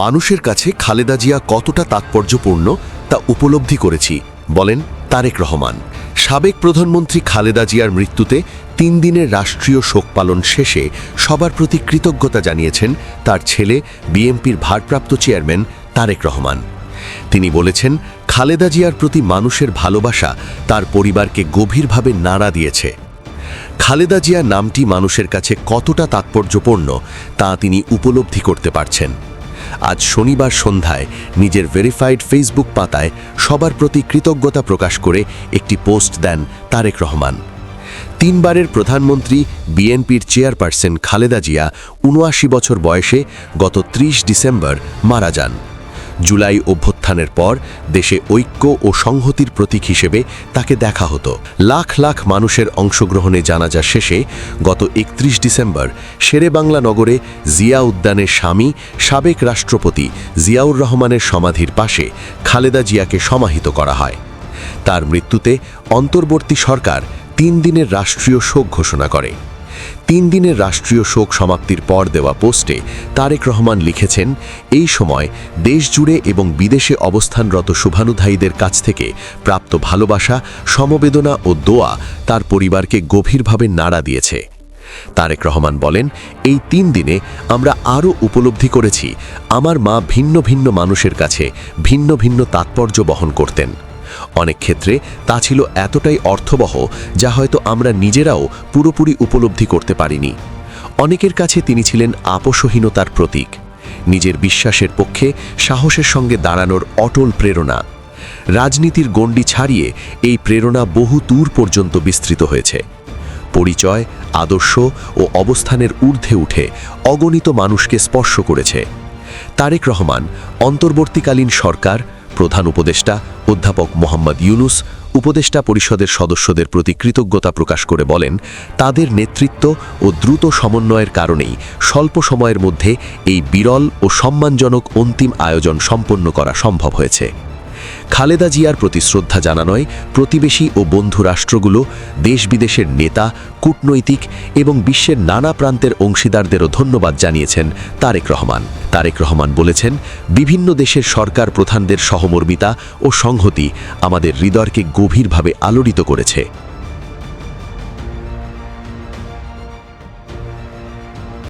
মানুষের কাছে খালেদা জিয়া কতটা তাৎপর্যপূর্ণ তা উপলব্ধি করেছি, বলেন তারেক রহমান। সাবেক প্রধানমন্ত্রী খালেদা জিয়ার মৃত্যুতে তিন দিনের রাষ্ট্রীয় শোক পালন শেষে সবার প্রতি কৃতজ্ঞতা জানিয়েছেন তার ছেলে বিএনপির ভারপ্রাপ্ত চেয়ারম্যান তারেক রহমান। তিনি বলেছেন, খালেদা জিয়ার প্রতি মানুষের ভালোবাসা তার পরিবারকে গভীরভাবে নাড়া দিয়েছে। খালেদা জিয়া নামটি মানুষের কাছে কতটা তাৎপর্যপূর্ণ তা তিনি উপলব্ধি করতে পারছেন। আজ শনিবার সন্ধ্যায় নিজের ভেরিফাইড ফেসবুক পাতায় সবার প্রতি কৃতজ্ঞতা প্রকাশ করে একটি পোস্ট দেন তারেক রহমান। তিনবারের প্রধানমন্ত্রী, বিএনপির চেয়ারপারসন খালেদা জিয়া উনআশি বছর বয়সে গত ৩০ ডিসেম্বর মারা যান। জুলাই অভ্যুত্থানের পর দেশে ঐক্য ও সংহতির প্রতীক হিসেবে তাকে দেখা হতো। লাখ লাখ মানুষের অংশগ্রহণে জানাজা শেষে গত একত্রিশ ডিসেম্বর শেরেবাংলা নগরে জিয়া উদ্যানের স্বামী, সাবেক রাষ্ট্রপতি জিয়াউর রহমানের সমাধির পাশে খালেদা জিয়াকে সমাহিত করা হয়। তার মৃত্যুতে অন্তর্বর্তী সরকার তিন দিনের রাষ্ট্রীয় শোক ঘোষণা করে। তিন দিনের রাষ্ট্রীয় শোক সমাপ্তির পর দেওয়া পোস্টে তারেক রহমান লিখেছেন, এই সময় দেশ জুড়ে এবং বিদেশে অবস্থানরত শুভানুধায়ীদের কাছ থেকে প্রাপ্ত ভালোবাসা, সমবেদনা ও দোয়া তার পরিবারকে গভীরভাবে নাড়া দিয়েছে। তারেক রহমান বলেন, এই তিন দিনে আমরা আরও উপলব্ধি করেছি আমার মা ভিন্ন ভিন্ন মানুষের কাছে ভিন্ন ভিন্ন তাৎপর্য বহন করতেন। অনেক ক্ষেত্রে তা ছিল এতটাই অর্থবহ যা হয়তো আমরা নিজেরাও পুরোপুরি উপলব্ধি করতে পারিনি। অনেকের কাছে তিনি ছিলেন আপোষহীনতার প্রতীক। নিজের বিশ্বাসের পক্ষে সাহসের সঙ্গে দাঁড়ানোর অটল প্রেরণা। রাজনীতির গণ্ডি ছাড়িয়ে এই প্রেরণা বহু দূর পর্যন্ত বিস্তৃত হয়েছে। পরিচয়, আদর্শ ও অবস্থানের ঊর্ধ্বে উঠে অগণিত মানুষকে স্পর্শ করেছে। তারেক রহমান, অন্তর্বর্তীকালীন সরকার প্রধান উপদেষ্টা অধ্যাপক মোহাম্মদ ইউনুস, উপদেষ্টা পরিষদের সদস্যদের প্রতি কৃতজ্ঞতা প্রকাশ করে বলেন, তাদের নেতৃত্ব ও দ্রুত সমন্বয়ের কারণেই স্বল্প সময়ের মধ্যে এই বিরল ও সম্মানজনক অন্তিম আয়োজন সম্পন্ন করা সম্ভব হয়েছে। খালেদা জিয়ার প্রতি শ্রদ্ধা জানানোয় প্রতিবেশী ও বন্ধু রাষ্ট্রগুলো দেশ বিদেশের নেতা, কূটনৈতিক এবং বিশ্বের নানা প্রান্তের অংশীদারদেরও ধন্যবাদ জানিয়েছেন তারেক রহমান। তারেক রহমান বলেছেন, বিভিন্ন দেশের সরকার প্রধানদের সহমর্মিতা ও সংহতি আমাদের হৃদয়কে গভীরভাবে আলোড়িত করেছে।